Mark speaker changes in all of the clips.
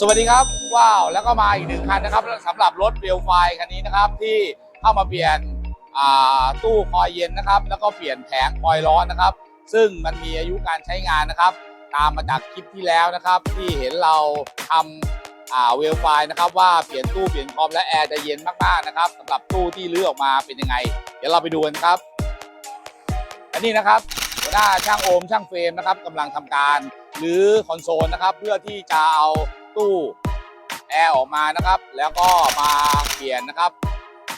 Speaker 1: สวัสดีครับว้าวแล้วก็มาอีกหนึ่งคันนะครับสำหรับรถเรียวไฟคันนี้นะครับที่เข้ามาเปลี่ยนตู้คอยเย็นนะครับ แล้วก็เปลี่ยนแผงคอยร้อนนะครับ ซึ่งมันมีอายุการใช้งานนะครับ ตามมาจากคลิปที่แล้วนะครับ ที่เห็นเราทำเวลไฟนะครับ ว่าเปลี่ยนตู้เปลี่ยนคอมและแอร์จะเย็นมากๆนะครับสำหรับตู้ที่ลื้อออกมาเป็นยังไง เดี๋ยวเราไปดูกันครับอันนี้นะครับหัวหน้าช่างโอมช่างเฟรมนะครับกำลังทำการรื้อคอนโซลนะครับ เพื่อที่จะเอา ตู้แอร์ออกมานะครับ แล้วก็มาเปลี่ยนนะครับ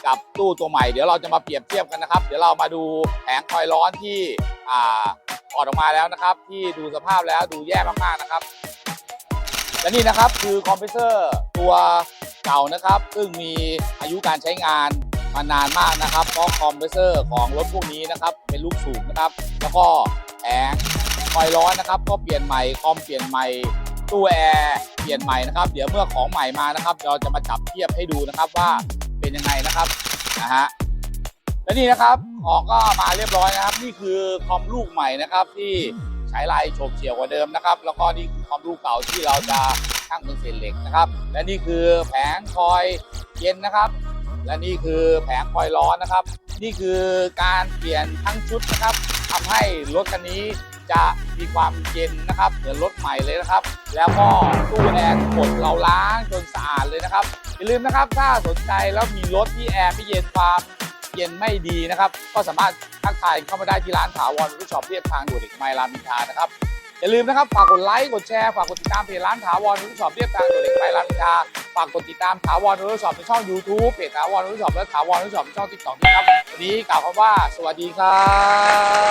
Speaker 1: กับตู้ตัวใหม่ เดี๋ยวเราจะมาเปรียบเทียบกันนะครับ เดี๋ยวเรามาดูแผงคอยร้อนที่อ่าถอดออกมาแล้วนะครับ ที่ดูสภาพแล้วดูแย่มากๆนะครับและนี่นะครับคือคอมเพรสเซอร์ตัวเก่านะครับ ซึ่งมีอายุการใช้งานมานานมากนะครับเพราะคอมเพรสเซอร์ของรถพวกนี้นะครับ เป็นลูกสูบนะครับ แล้วก็แผงคอยร้อนนะครับ ก็เปลี่ยนใหม่คอมเปลี่ยนใหม่ ตู้แอร์เปลี่ยนใหม่นะครับ เดี๋ยวเมื่อของใหม่มานะครับ เราจะมาจับเทียบให้ดูนะครับว่าเป็นยังไงนะครับนะฮะและนี่นะครับของก็มาเรียบร้อยนะครับ นี่คือคอมลูกใหม่นะครับ ที่ใช้ลายโฉบเฉี่ยวกว่าเดิมนะครับ แล้วก็นี่คือความรู้เก่าที่เราจะช่างเป็นเศษเหล็กนะครับ และนี่คือแผงคอยเย็นนะครับ และนี่คือแผงคอยร้อนนะครับ นี่คือการเปลี่ยนทั้งชุดนะครับทำให้รถคันนี้ จะมีความเย็นนะครับเหมือนรถใหม่เลยนะครับ แล้วก็ตู้แอร์ทั้งหมดเราล้างจนสะอาดเลยนะครับอย่าลืมนะครับถ้าสนใจแล้วมีรถที่แอร์ไม่เย็นความเย็นไม่ดีนะครับ ก็สามารถทักทายเข้ามาได้ที่ร้านถาวรวิชอปเรียบทางด่วนเอกมัยรามอินทรานะครับอย่าลืมนะครับฝากกดไลค์กดแชร์ฝากกดติดตามเพจร้านถาวรวิชอปเรียบทางด่วนเอกมัยรามอินทราฝากกดติดตามถาวรวิชอปในช่อง YouTube เพจถาวรวิชอปและถาวรวิชอปในช่อง TikTok นะครับวันนี้กล่าวคำว่า สวัสดีครับ